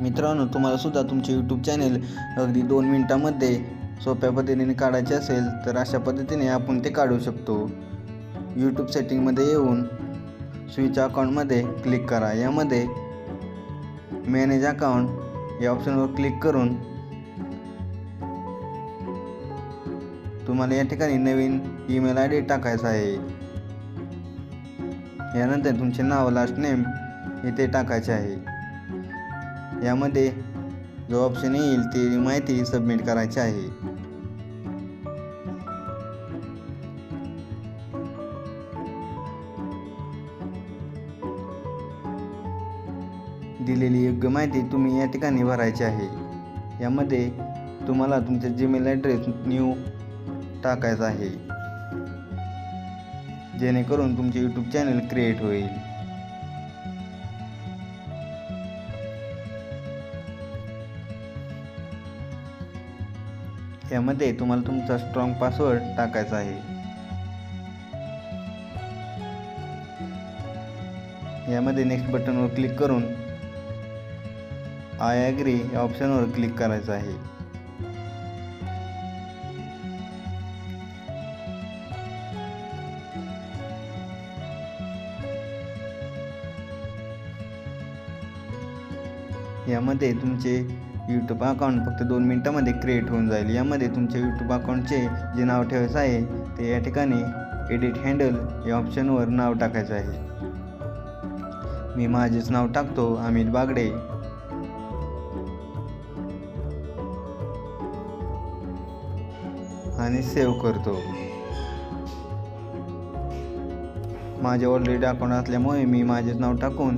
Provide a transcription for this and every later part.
मित्रांनो तुम्हाला सुद्धा तुमचे यूट्यूब चॅनेल अगदी दोन मिनटामध्ये सोप्या पद्धतीने काढायचे असेल तर अशा पद्धतीने आपण ते काढू शकतो. यूट्यूब सेटिंगमध्ये येऊन स्विच अकाउंटमध्ये क्लिक करा. यामध्ये मॅनेज अकाउंट या ऑप्शनवर क्लिक करून तुम्हाला या ठिकाणी नवीन ईमेल आय डी टाकायचा आहे. यानंतर तुमचे नाव लास्ट नेम इथे टाकायचे आहे. यामध्ये जो ऑप्शन येईल ती माहिती सबमिट करायची आहे. दिलेली योग्य माहिती तुम्ही या ठिकाणी भरायची आहे. यामध्ये तुम्हाला तुमचा जीमेल ॲड्रेस न्यू टाकायचा आहे. जेणेकरून तुमचे यूट्यूब चॅनल क्रिएट होईल. यामध्ये तुम्हाला तुमचा स्ट्रॉंग पासवर्ड टाकायचा आहे. यामध्ये नेक्स्ट बटनवर क्लिक करून आय ॲग्री या ऑप्शनवर क्लिक करायचं आहे. यामध्ये तुमचे यूट्यूब अकाउंट फक्त दोन मिनटामध्ये क्रिएट होऊन जाईल. यामध्ये तुमच्या यूट्यूब अकाउंटचे जे नाव ठेवायचं आहे ते या ठिकाणी एडिट हँडल या ऑप्शनवर नाव टाकायचं आहे. मी माझेच नाव टाकतो अमित बागडे. आणि सेव्ह करतो. माझे ऑलरेडी अकाउंट असल्यामुळे मी माझेच नाव टाकून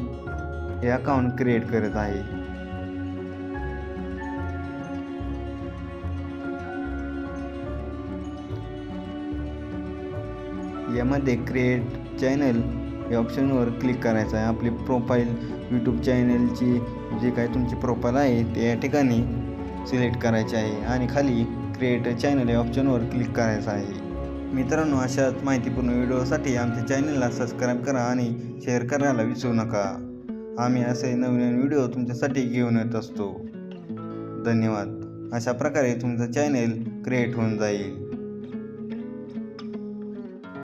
हे अकाउंट क्रिएट करत आहे. यामध्ये क्रिएट चॅनल या ऑप्शनवर क्लिक करायचं आहे. आपली प्रोफाईल यूट्यूब चॅनलची जे काय तुमची प्रोफाईल आहे ते या ठिकाणी सिलेक्ट करायचे आहे. आणि खाली क्रिएट चॅनल या ऑप्शनवर क्लिक करायचं आहे. मित्रांनो अशाच माहितीपूर्ण व्हिडिओसाठी आमच्या चॅनलला सबस्क्राईब करा आणि शेअर करायला विसरू नका. आम्ही असे नवीन व्हिडिओ तुमच्यासाठी घेऊन येत असतो. धन्यवाद. अशा प्रकारे तुमचं चॅनेल क्रिएट होऊन जाईल.